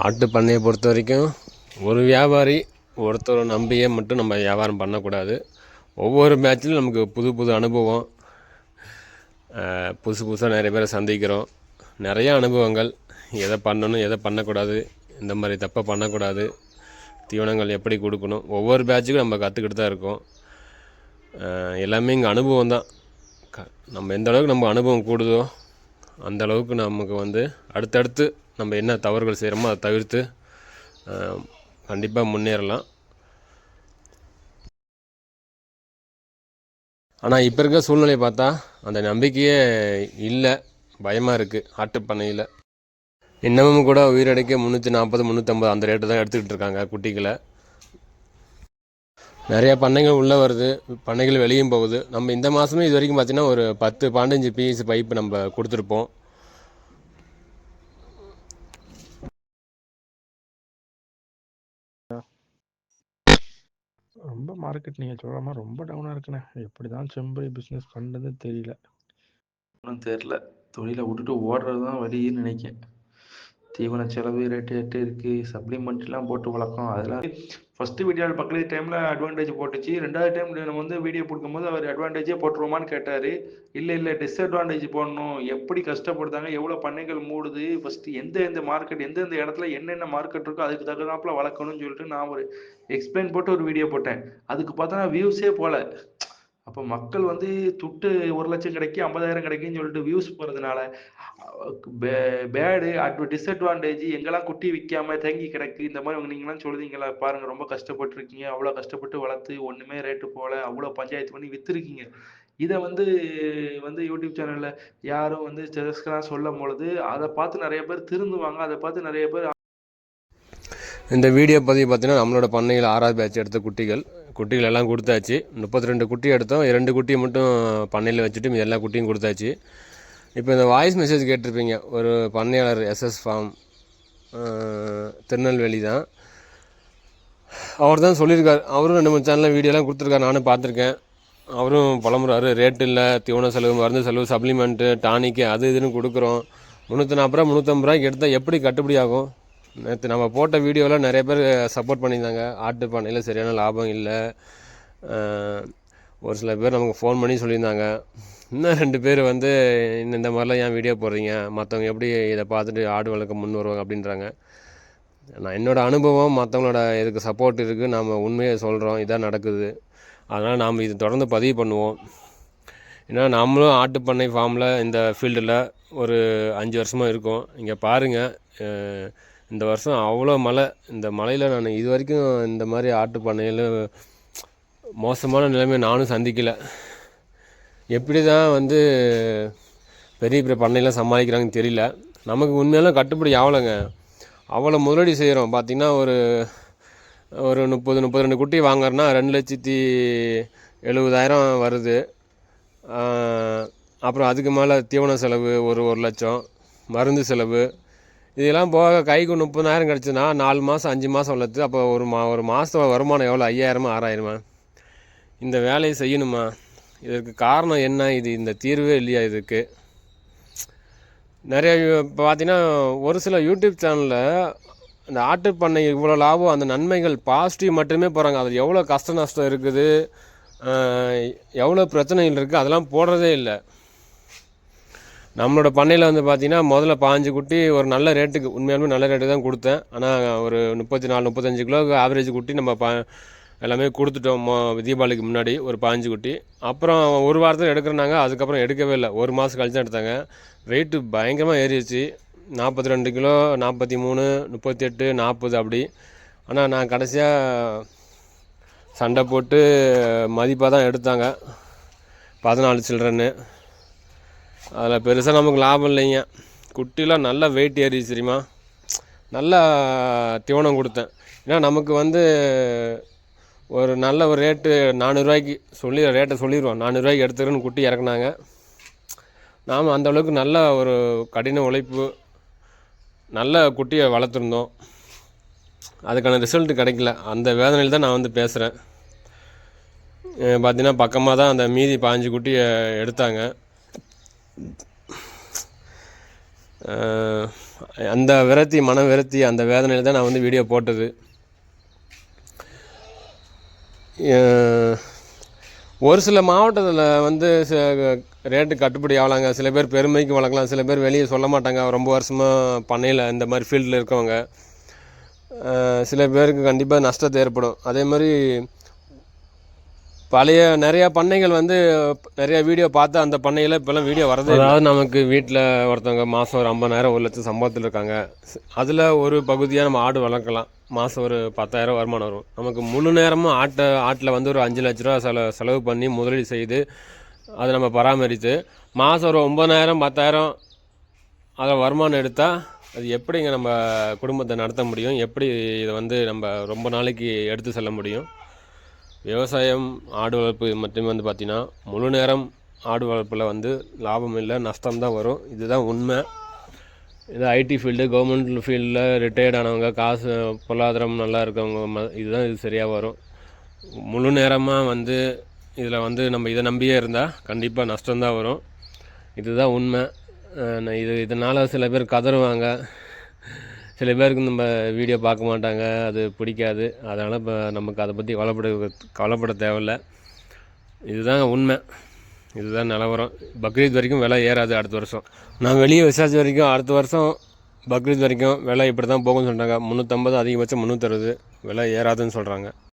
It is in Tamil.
ஆட்டு பண்ணையை பொறுத்த வரைக்கும் ஒரு வியாபாரி ஒருத்தரை நம்பியே மட்டும் நம்ம வியாபாரம் பண்ணக்கூடாது. ஒவ்வொரு மேட்ச்லையும் நமக்கு புது புது அனுபவம். புதுசு புதுசாக நிறைய பேரை சந்திக்கிறோம். நிறைய அனுபவங்கள். எதை பண்ணணும் எதை பண்ணக்கூடாது இந்த மாதிரி தப்பை பண்ணக்கூடாது தீவனங்கள் எப்படி கொடுக்கணும் ஒவ்வொரு பேட்சுக்கும் நம்ம கற்றுக்கிட்டு தான் இருக்கோம். எல்லாமே இங்கே அனுபவம் தான். க நம்ம எந்த அளவுக்கு நம்ம அனுபவம் கூடுதோ அந்த அளவுக்கு நமக்கு வந்து அடுத்தடுத்து நம்ம என்ன தவறுகள் செய்கிறோமோ அதை தவிர்த்து கண்டிப்பாக முன்னேறலாம். ஆனால் இப்போ இருக்க சூழ்நிலையை பார்த்தா அந்த நம்பிக்கையே இல்லை பயமாக இருக்குது ஆட்டுப்பண்ணையில். இன்னமும் கூட உயிரடைக்க முந்நூற்றி நாற்பது முந்நூற்றம்பது அந்த ரேட்டு தான் எடுத்துக்கிட்டு இருக்காங்க குட்டிகளை. நிறையா பண்ணைகள் உள்ளே வருது பண்ணைகள் வெளியும் போகுது. நம்ம இந்த மாதமே இது வரைக்கும் பார்த்திங்கன்னா ஒரு பத்து பாண்டஞ்சு பிஎஸ் பைப்பு நம்ம கொடுத்துருப்போம். ரொம்ப மார்க்கெட் நீங்க சொல்ற மாதிரி ரொம்ப டவுனா இருக்குண்ணே. எப்படிதான் செம்பரி பிசினஸ் பண்றதுன்னு தெரியல. ஒன்றும் தெரியல. தொழில விட்டுட்டு ஓடுறது தான் வழின்னு நினைக்கேன் தீவன செலவு ரேட்டு ரேட்டு இருக்குது சப்ளிமெண்ட்லாம் போட்டு வளர்க்கும் அதெல்லாம் ஃபஸ்ட்டு வீடியோவில் பக்கத்து டைமில் அட்வான்டேஜ் போட்டுச்சு. ரெண்டாவது டைம் நம்ம வந்து வீடியோ கொடுக்கும்போது அவர் அட்வான்டேஜே போட்டுருவோமான்னு கேட்டார். இல்லை இல்லை டிஸ்அட்வான்டேஜ் போடணும். எப்படி கஷ்டப்படுத்தாங்க எவ்வளோ பண்ணைகள் மூடுது ஃபஸ்ட்டு எந்த எந்த மார்க்கெட் எந்தெந்த இடத்துல என்னென்ன மார்க்கெட் இருக்கோ அதுக்கு தகுந்தாப்புல வளர்க்கணும்னு சொல்லிட்டு நான் ஒரு எக்ஸ்பிளைன் போட்டு ஒரு வீடியோ போட்டேன். அதுக்கு பார்த்தா வியூஸே போல. அப்போ மக்கள் வந்து துட்டு ஒரு லட்சம் கிடைக்கும் ஐம்பதாயிரம் கிடைக்குன்னு சொல்லிட்டு வியூஸ் போகிறதுனால பேடு அட்வ டிஸ்அட்வான்டேஜ் எங்கெல்லாம் குட்டி விற்காம தேங்கி கிடக்கு இந்த மாதிரி நீங்களாம் சொல்லுதீங்களா? பாருங்க ரொம்ப கஷ்டப்பட்டுருக்கீங்க அவ்வளோ கஷ்டப்பட்டு வளர்த்து ஒன்றுமே ரேட்டு போல அவ்வளோ பஞ்சாயத்து பண்ணி விற்றுருக்கீங்க இதை வந்து வந்து யூடியூப் சேனலில் யாரும் வந்து சஜஸ்கராக சொல்லும் பொழுது அதை பார்த்து நிறைய பேர் திருந்துவாங்க அதை பார்த்து நிறைய பேர் இந்த வீடியோ பதிவு பார்த்தீங்கன்னா நம்மளோட பண்ணையில் ஆறாவது பேட்ச் எடுத்த குட்டிகள். குட்டிகள் எல்லாம் கொடுத்தாச்சு. முப்பத்தி ரெண்டு குட்டி எடுத்தோம். இரண்டு குட்டியை மட்டும் பண்ணையில் வச்சுட்டு எல்லா குட்டியும் கொடுத்தாச்சு. இப்போ இந்த வாய்ஸ் மெசேஜ் கேட்டிருப்பீங்க. ஒரு பண்ணையாளர் எஸ்எஸ் ஃபார்ம் திருநெல்வேலி தான். அவர் தான் சொல்லியிருக்கார். அவரும் ரெண்டு மூணு சேனலில் வீடியோலாம் கொடுத்துருக்காரு. நானும் பார்த்துருக்கேன். அவரும் புலம்புறாரு. ரேட் இல்லை தீவன செலவு மருந்து செலவு சப்ளிமெண்ட்டு டானிக்கு அது இதுன்னு கொடுக்குறோம். முந்நூற்றி நாற்பது ரூபா முந்நூற்றம்பது ரூபாய்க்கு எடுத்தால் எப்படி கட்டுப்படி ஆகும்? நேற்று நம்ம போட்ட வீடியோவில் நிறைய பேர் சப்போர்ட் பண்ணியிருந்தாங்க. ஆட்டு பண்ணையில் சரியான லாபம் இல்லை. ஒரு சில பேர் நமக்கு ஃபோன் பண்ணி சொல்லியிருந்தாங்க. இன்னும் ரெண்டு பேர் வந்து இந்த இந்த மாதிரிலாம் ஏன் வீடியோ போடுறீங்க? மற்றவங்க எப்படி இதை பார்த்துட்டு ஆடு வளர்க்க முன் வருவாங்க? அப்படின்றாங்க. நான் என்னோடய அனுபவம் மற்றவங்களோட இதுக்கு சப்போர்ட் இருக்குது நாம் உண்மையை சொல்கிறோம் இதான் நடக்குது. அதனால் நாம் இது தொடர்ந்து பதிவு பண்ணுவோம். ஏன்னா நம்மளும் ஆட்டு பண்ணை ஃபார்மில் இந்த ஃபீல்டில் ஒரு அஞ்சு வருஷமாக இருக்கோம். இங்கே பாருங்கள் இந்த வருஷம் அவ்வளோ மழை. இந்த மழையில் நான் இது வரைக்கும் இந்த மாதிரி ஆட்டு பண்ணையில் மோசமான நிலைமை நானும் சந்திக்கலை. எப்படி தான் வந்து பெரிய பெரிய பண்ணையெல்லாம் சமாளிக்கிறாங்கன்னு தெரியல. நமக்கு உண்மையெல்லாம் கட்டுப்படி ஆகலைங்க. அவ்வளோ முதலீடு செய்கிறோம் பார்த்திங்கன்னா ஒரு ஒரு முப்பது முப்பது ரெண்டு குட்டி வாங்குறோன்னா ரெண்டு லட்சத்தி எழுபதாயிரம் வருது. அப்புறம் அதுக்கு மேலே தீவன செலவு ஒரு ஒரு லட்சம். மருந்து செலவு. இதெல்லாம் போக கைக்கு முப்பதாயிரம் கிடச்சுன்னா நாலு மாதம் அஞ்சு மாதம் வளர்த்து அப்போ ஒரு மா ஒரு மாதம் வருமானம் எவ்வளோ ஐயாயிரமா ஆறாயிரமா? இந்த வேலையை செய்யணுமா? இதற்கு காரணம் என்ன? இது இந்த தீர்வே இல்லையா இதுக்கு? நிறைய இப்போ பார்த்தீங்கன்னா ஒரு சில யூடியூப் சேனலில் இந்த ஆர்டர் பண்ணை இவ்வளோ லாபம் அந்த நன்மைகள் பாசிட்டிவ் மட்டுமே போகிறாங்க அதில் எவ்வளோ கஷ்ட நஷ்டம் இருக்குது? எவ்வளோ பிரச்சனைகள் இருக்குது அதெல்லாம் போடுறதே இல்லை. நம்மளோட பண்ணையில் வந்து பார்த்தீங்கன்னா முதல்ல பாஞ்சு குட்டி ஒரு நல்ல ரேட்டுக்கு உண்மையாலுமே நல்ல ரேட்டு தான் கொடுத்தேன். ஆனால் ஒரு முப்பத்தி நாலு முப்பத்தஞ்சு கிலோ ஆவரேஜ் குட்டி நம்ம ப எல்லாமே கொடுத்துட்டோம் மோ தீபாவளிக்கு முன்னாடி ஒரு பாஞ்சு குட்டி. அப்புறம் ஒரு வாரத்தில் எடுக்கிறனாங்க அதுக்கப்புறம் எடுக்கவே இல்லை. ஒரு மாதம் கழிச்சு தான் எடுத்தாங்க. வெயிட்டு பயங்கரமாக ஏறிடுச்சு. நாற்பத்தி ரெண்டு கிலோ நாற்பத்தி மூணு முப்பத்தி எட்டு நாற்பது அப்படி. ஆனால் நான் கடைசியாக சண்டை போட்டு மதிப்பாக தான் எடுத்தாங்க. பதினாலு சில்லறன்னு அதில் பெருசாக நமக்கு லாபம் இல்லைங்க. குட்டிலாம் நல்லா வெயிட் ஏறிச்சு சரிமா நல்லா தீவனம் கொடுத்தேன். ஏன்னா நமக்கு வந்து ஒரு நல்ல ஒரு ரேட்டு நானூறுரூவாய்க்கு சொல்லி ரேட்டை சொல்லிடுவோம் நானூறுரூவாய்க்கு எடுத்துக்கிறேன்னு குட்டி இறக்குனாங்க. நாம் அந்த அளவுக்கு நல்ல ஒரு கடின உழைப்பு நல்ல குட்டியை வளர்த்துருந்தோம். அதுக்கான ரிசல்ட் கிடைக்கல. அந்த வேதனையில் தான் நான் வந்து பேசுகிறேன் பார்த்தீங்கன்னா பக்கமாக தான் அந்த மீதி பாஞ்சு குட்டியை எடுத்தாங்க. அந்த விரத்தி மன விரத்தி அந்த வேதனையில் தான் நான் வந்து வீடியோ போட்டது. ஒரு சில மாவட்டத்தில் வந்து ச- ரேட்டு கட்டுப்படி ஆகலாங்க. சில பேர் பெருமைக்கு வளர்க்கலாம் சில பேர் வெளியே சொல்ல மாட்டாங்க. ரொம்ப வருஷமாக பண்ணையில் இந்த மாதிரி ஃபீல்டில் இருக்கவங்க. சில பேருக்கு கண்டிப்பாக நஷ்டத்தை ஏற்படும். அதே மாதிரி பழைய நிறையா பண்ணைகள் வந்து நிறைய வீடியோ பார்த்து அந்த பண்ணையில் இப்போல்லாம் வீடியோ வரது அதாவது நமக்கு வீட்டில் ஒருத்தவங்க மாதம் ஒரு ஐம்பதாயிரம் ஒரு லட்சம் சம்பளத்தில் இருக்காங்க. அதில் ஒரு பகுதியாக நம்ம ஆடு வளர்க்கலாம். மாதம் ஒரு பத்தாயிரம் வருமானம் வரும். நமக்கு முழு நேரமும் ஆட்டை ஆட்டில் வந்து ஒரு அஞ்சு லட்ச ரூபா செல செலவு பண்ணி முதலீடு செய்து அதை நம்ம பராமரித்து மாதம் ஒரு ஒம்பதாயிரம் பத்தாயிரம் அதில் வருமானம் எடுத்தால் அது எப்படிங்க நம்ம குடும்பத்தை நடத்த முடியும்? எப்படி இதை வந்து நம்ம ரொம்ப நாளைக்கு எடுத்து செல்ல முடியும்? விவசாயம் ஆடு வளர்ப்பு மட்டுமே வந்து பார்த்திங்கன்னா முழு நேரம் ஆடு வளர்ப்பில் வந்து லாபம் இல்லை நஷ்டம் தான் வரும். இதுதான் உண்மை. இது ஐடி ஃபீல்டு கவர்மெண்ட் ஃபீல்டில் ரிட்டையர்ட் ஆனவங்க காசு பொருளாதாரம் நல்லா இருக்கவங்க ம- இதுதான் இது சரியாக வரும். முழு நேரமாக வந்து இதில் வந்து நம்ம இதை நம்பியே இருந்தால் கண்டிப்பாக நஷ்டம்தான் வரும். இதுதான் உண்மை. இது இதனால் சில பேர் கதறுவாங்க. சில பேருக்கு நம்ம வீடியோ பார்க்க மாட்டாங்க அது பிடிக்காது. அதனால் இப்போ நமக்கு அதை பற்றி கவலைப்பட கவலைப்பட தேவையில்ல. இதுதான் உண்மை. இதுதான் நிலவரம். பக்ரீத் வரைக்கும் விலை ஏறாது அடுத்த வருஷம். நான் வெளியே விசாரிச்ச வரைக்கும் அடுத்த வருஷம் பக்ரீத் வரைக்கும் விலை இப்படி தான் போகும்னு சொல்கிறாங்க முந்நூற்றம்பது அதிகபட்சம் முந்நூற்றறுபது விலை ஏறாதுன்னு சொல்கிறாங்க